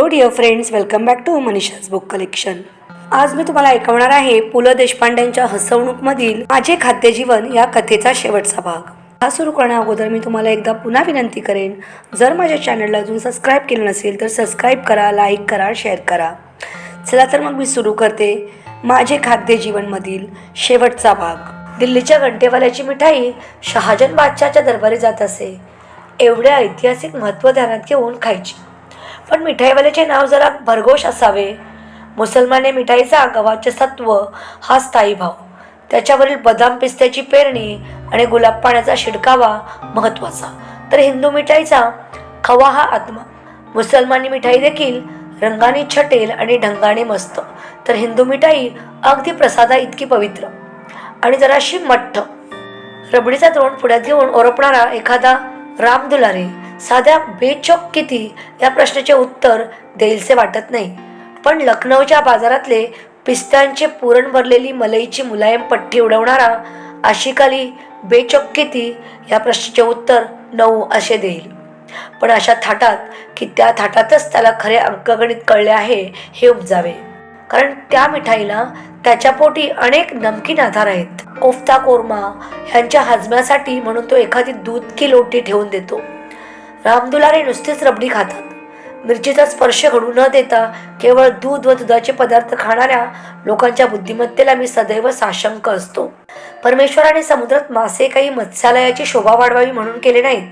Hello dear friends welcome back to Manisha's book collection आज मी तुम्हाला ऐकवणार आहे पु ल देशपांड्यांच्या हसवणूकमधील माझे खाद्यजीवन या कथेचा शेवटचा भाग. हा सुरू करण्या अगोदर मी तुम्हाला एकदा पुन्हा विनंती करेन जर माझ्या चॅनलला अजून सबस्क्राईब केलं नसेल तर सबस्क्राईब करा लाईक करा शेअर करा. चला तर मग मी सुरू करते माझे खाद्यजीवनमधील शेवटचा भाग. दिल्लीच्या घंटेवाल्याची मिठाई शहाजन बादशाच्या दरबारी जात असे. एवढे ऐतिहासिक महत्त्व ध्यानात घेऊन खायची. पण मिठाईवाल्याचे नाव जरा भरघोष असावे. मुसलमाने मिठाईचा गव्हाचे सत्व हा स्थायी भाव. त्याच्यावरील बदाम पिस्त्याची पेरणी आणि गुलाब पाण्याचा शिडकावा महत्त्वाचा. तर हिंदू मिठाईचा खवा हा आत्मा. मुसलमानी मिठाई देखील रंगाने छटेल आणि ढंगाने मस्त. तर हिंदू मिठाई अगदी प्रसादा इतकी पवित्र. आणि जराशी मठ्ठ. रबडीचा तोंड पुढ्यात घेऊन ओरपणारा एखादा राम दुलारी. साध्या बेचोक किती या प्रश्नाचे उत्तर देईलसे वाटत नाही. पण लखनौच्या बाजारातले पिस्त्यांचे पुरण भरलेली मलईची मुलायम पट्टी उडवणारा आशिकाली बेचोक किती या प्रश्नाचे उत्तर नऊ असे देईल. पण अशा थाटात की त्या थाटातच त्याला खरे अंकगणित कळले आहे हे उपजावे. कारण त्या मिठाईला त्याच्या पोटी अनेक नमकीन आधार आहेत. कोफ्ता कोरमा ह्यांच्या हजम्यासाठी म्हणून तो एखादी दूध की लोटी ठेवून देतो. रामदुलारे नुसतीच रबडी खातात. मिरचीचा स्पर्श घडू न देता केवळ दूध व दुधाचे पदार्थ खाणाऱ्या लोकांच्या बुद्धिमत्तेला मी सदैव साशंक असतो. परमेश्वराने समुद्रात मासे काही मत्स्यालयाची शोभा वाढवावी म्हणून केले नाहीत.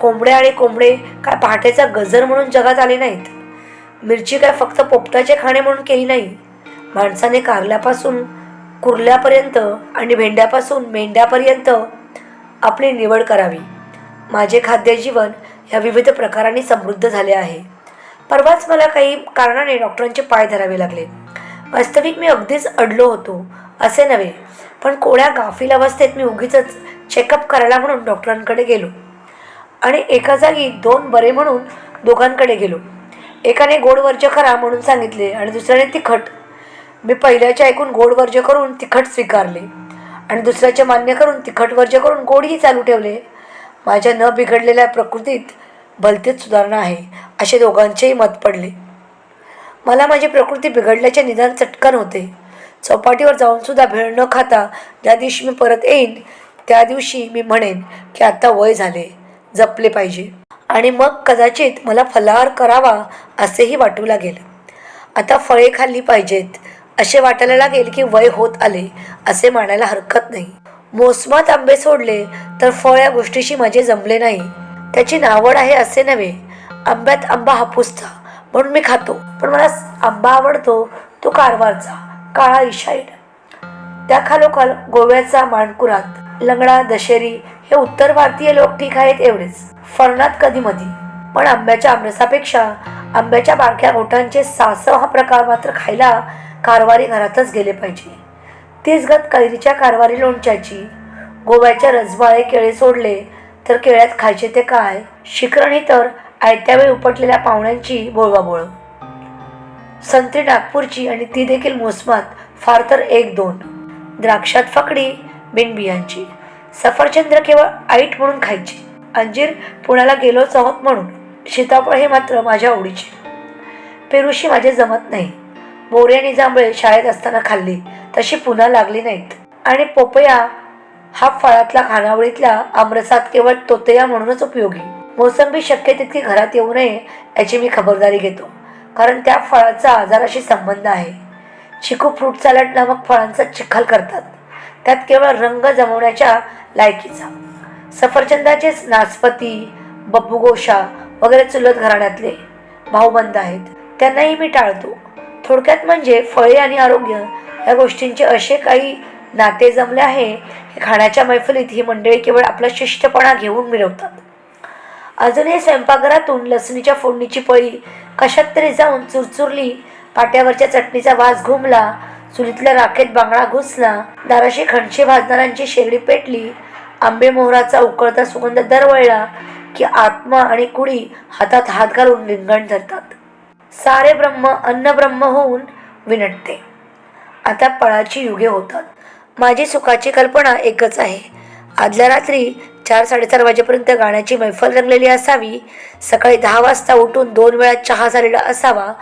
कोंबडे आणि कोंबडे काय पहाटेचा गजर म्हणून जगात आले नाहीत. मिरची काय फक्त पोपटाचे खाणे म्हणून केली नाही. माणसाने कारल्यापासून कुर्ल्यापर्यंत आणि भेंड्यापासून मेंढ्यापर्यंत आपली निवड करावी. माझे खाद्यजीवन या विविध प्रकारांनी समृद्ध झाले आहे. परवाच मला काही कारणाने डॉक्टरांचे पाय धरावे लागले. वास्तविक मी अगदीच अडलो होतो असे नव्हे पण कोळ्या गाफील अवस्थेत मी उगीच चेकअप करायला म्हणून डॉक्टरांकडे गेलो. आणि एका जागी दोन बरे म्हणून दोघांकडे गेलो. एकाने गोड वर्ज करा म्हणून सांगितले आणि दुसऱ्याने तिखट. मी पहिल्याचे ऐकून गोड वर्ज करून तिखट स्वीकारले आणि दुसऱ्याचे मान्य करून तिखट वर्ज करून गोडही चालू ठेवले माझ्या न बिघडलेल्या प्रकृतीत भलतेच सुधारणा आहे असे दोघांचेही मत पडले. मला माझी प्रकृती बिघडल्याचे निदान चटकन होते. चौपाटीवर जाऊनसुद्धा भेळ न खाता ज्या दिवशी मी परत येईन त्या दिवशी मी म्हणेन की आता वय झाले जपले पाहिजे. आणि मग कदाचित मला फलाहार करावा असेही वाटू लागेल. आता फळे खाल्ली पाहिजेत असे वाटायला लागेल की वय होत आले असे मानायला हरकत नाही. मोसमात आंबे सोडले तर फळ या गोष्टीशी माझे जमले नाही. त्याची नावड आहे असे नव्हे. आंब्यात आंबा हापूसचा म्हणून मी खातो. पण मला आंबा आवडतो तो कारवारचा काळा इशाईड. त्या खालोखाल गोव्याचा मानकुरात लंगडा दशेरी हे उत्तर भारतीय लोक ठीक आहेत एवढेच. फरणात कधी मधी. पण आंब्याच्या आमरसापेक्षा आंब्याच्या बारक्या गोठांचे सासव हा प्रकार मात्र खायला कारवारी घरातच गेले पाहिजे. तीच गत कैरीच्या कारवारी लोणच्याची. गोव्याच्या रसबाळे केळे सोडले तर केळ्यात खायचे ते काय? शिकरणी तर आयत्यावेळी उपटलेल्या पाहुण्यांची बोळवाबोळ. संत्री नागपूरची आणि ती देखील मोसमात फार तर एक दोन. द्राक्षात फकडी बिनबियांची. सफरचंद्र केवळ आईट म्हणून खायची. अंजीर पुण्याला गेलोच आहोत म्हणून. सीताफळ हे मात्र माझ्या आवडीचे. पेरुशी माझे जमत नाही. बोरे आणि जांभळे शाळेत असताना खाल्ली. तशी पुन्हा लागली नाहीत. आणि पोपया हा फळातला खानावळीतल्या आमरसात केवळ तोतया म्हणूनच उपयोगी. मोसंबी शक्य तितकी घरात येऊ नये याची मी खबरदारी घेतो. कारण त्या फळाचा आजाराशी संबंध आहे. चिकू फ्रूट सॅलड नामक फळांचा चिखल करतात. त्यात केवळ रंग जमवण्याच्या लायकीचा. सफरचंदाचेच नासपती बब्बूगोशा वगैरे चुलत घराण्यातले भाऊबंद आहेत. त्यांनाही मी टाळतो. थोडक्यात म्हणजे फळे आणि आरोग्य या गोष्टींचे असे काही नाते जमले आहे की खाण्याच्या मैफलीत ही मंडळी केवळ आपला शिष्टपणा घेऊन मिरवतात. अजूनही स्वयंपाकघरातून लसणीच्या फोडणीची पळी कशात तरी जाऊन चुरचुरली पाट्यावरच्या चटणीचा वास घुमला चुलीतल्या राखेत बांगडा घुसला दाराशी खणशे भाजणाऱ्यांची शेगडी पेटली आंबे मोहराचा उकळता सुगंध दरवळला की आत्मा आणि कुडी हातात हात घालून रिंगण धरतात. सारे ब्रह्म अन्न ब्रह्म होऊन विनटते. आता पळाची युगे होतात. माझी सुखाची कल्पना एकच आहे. आदल्या रात्री चार साडेचार वाजेपर्यंत गाण्याची मैफल रंगलेली असावी. सकाळी दहा वाजता उठून दोन वेळा चहा झालेला असावा.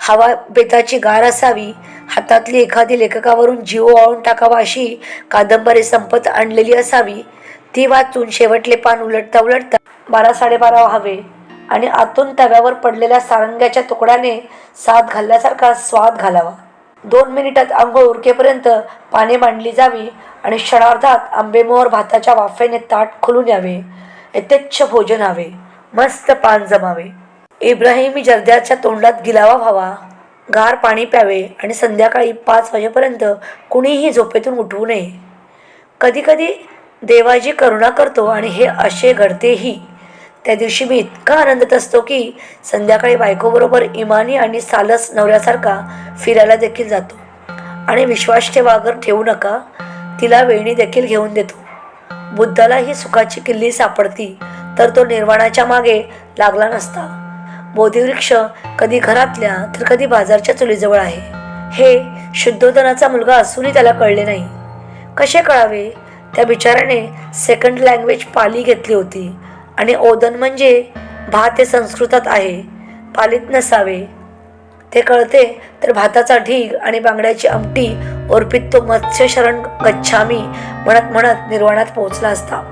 हवा बेताची गार असावी. हातातली एखादी लेखकावरून जीव वाळून टाकावा अशी कादंबरी संपत आणलेली असावी. ती वाचून शेवटले पान उलटता उलटता बारा साडेबारा व्हावे. आणि आतून तव्यावर पडलेल्या सारंग्याच्या तुकड्याने साथ घालल्यासारखा स्वाद घालावा. दोन मिनिटात आंघोळ उरकेपर्यंत पाने मांडली जावी आणि क्षणार्धात आंबेमोहर भाताच्या वाफेने ताट खुलून यावे. यथेच्छ भोजन हवे. मस्त पान जमावे. इब्राहिमी जर्द्याच्या तोंडात गिलावा व्हावा. गार पाणी प्यावे आणि संध्याकाळी पाच वाजेपर्यंत कुणीही झोपेतून उठवू नये. कधीकधी देवाजी करुणा करतो आणि हे असे घडतेही. त्या दिवशी मी इतका आनंदत असतो की संध्याकाळी बायकोबरोबर इमानी आणि सालस नवऱ्यासारखा फिरायला देखील जातो. आणि विश्वास ठेवागर ठेवू नका तिला वेणी देखील घेऊन देतो. बुद्धाला ही सुखाची किल्ली सापडती तर तो निर्वाणाच्या मागे लागला नसता. बोधिवृक्ष कधी घरातल्या तर कधी बाजारच्या चुलीजवळ आहे. हे शुद्धोधनाचा मुलगा असूनही त्याला कळले नाही. कसे कळावे? त्या बिचाराने सेकंड लँग्वेज पाली घेतली होती. आणि ओदन म्हणजे भात हे संस्कृतात आहे. पालीत नसावे. ते कळते तर भाताचा ढीग आणि बांगड्याची आमटी ओरपीत तो मत्स्यशरण गच्छामी म्हणत म्हणत निर्वाणात पोहोचला असता.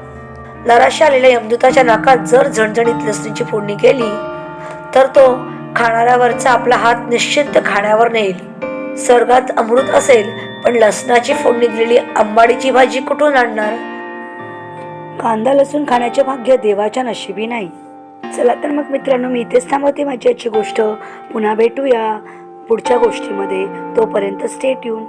नराशी आलेल्या यमदूताच्या नाकात जर झणझणीत लसणीची फोडणी केली तर तो खाणाऱ्यावरचा आपला हात निश्चिंत खाण्यावर नेईल. स्वर्गात अमृत असेल पण लसणाची फोडणी दिलेली आंबाडीची भाजी कुठून आणणार? कांदा लसूण खाण्याचे भाग्य देवाच्या नशिबी नाही. चला तर मग मित्रांनो मी इथेच थांबवते माझी आजची गोष्ट. पुन्हा भेटूया पुढच्या गोष्टीमध्ये. तोपर्यंत स्टेट येऊन